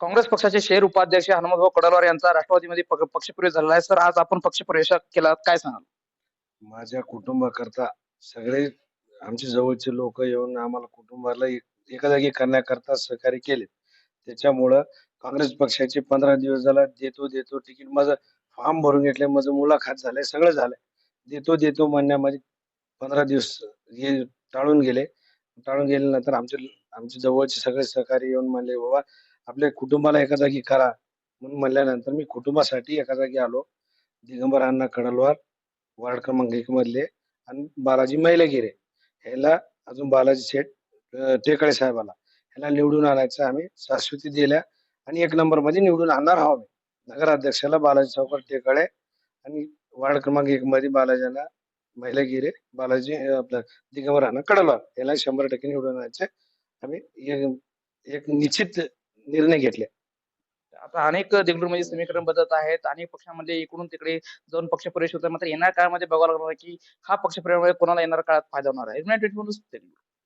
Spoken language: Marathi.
काँग्रेस पक्षाचे शहर उपाध्यक्ष हनुमंतभाऊ कडलवार यांचा राष्ट्रवादीमध्ये पक्षप्रवेश झालेला आहे. सर आज आपण पक्षप्रवेश केला काय सांगाल? माझ्या कुटुंबाकरता सगळे आमचे जवळचे लोक येऊन आम्हाला कुटुंबाला एक- एका जागी करण्याकरता सहकार्य केले. त्याच्यामुळं काँग्रेस पक्षाचे पंधरा दिवस झाला देतो देतो तिकीट माझं फॉर्म भरून घेतले माझं मुलाखत झालंय सगळं झालंय. देतो देतो म्हणण्यामध्ये पंधरा दिवस हे टाळून गेले. टाळून गेल्यानंतर आमचे आमचे जवळचे सगळे सहकारी येऊन म्हणले बाबा आपल्या कुटुंबाला एका जागी करा. म्हणून म्हणल्यानंतर मी कुटुंबासाठी एका जागी आलो. दिगंबर अण्णा कडलवार वार्ड क्रमांक एक मधले आणि बालाजी मैलगिरे. ह्याला अजून बालाजी शेठ टेकळे टेकाळे साहेबाला. ह्याला निवडून आणायचं आम्ही शाश्वती दिल्या आणि एक नंबरमध्ये निवडून आणणार आहोत नगराध्यक्षाला बालाजी चौकर टेकाळे आणि वार्ड क्रमांक एक मध्ये बालाजीला महिलागिरे बालाजी आपलं दिगंबर अण्णा कडलवार. याला शंभर टक्के निवडून आणायचे. आम्ही एक- एक निश्चित निर्णय घेतले. आता अनेक देगलूरमध्ये समीकरण बदलत आहेत. अनेक पक्षामध्ये इकडून तिकडे जाऊन पक्षप्रवेश होतात मात्र येणार काळामध्ये बघावं लागणार की हा पक्षप्रवेश कोणाला येणार काळात फायदा होणार आहे. युनायटेड म्हणून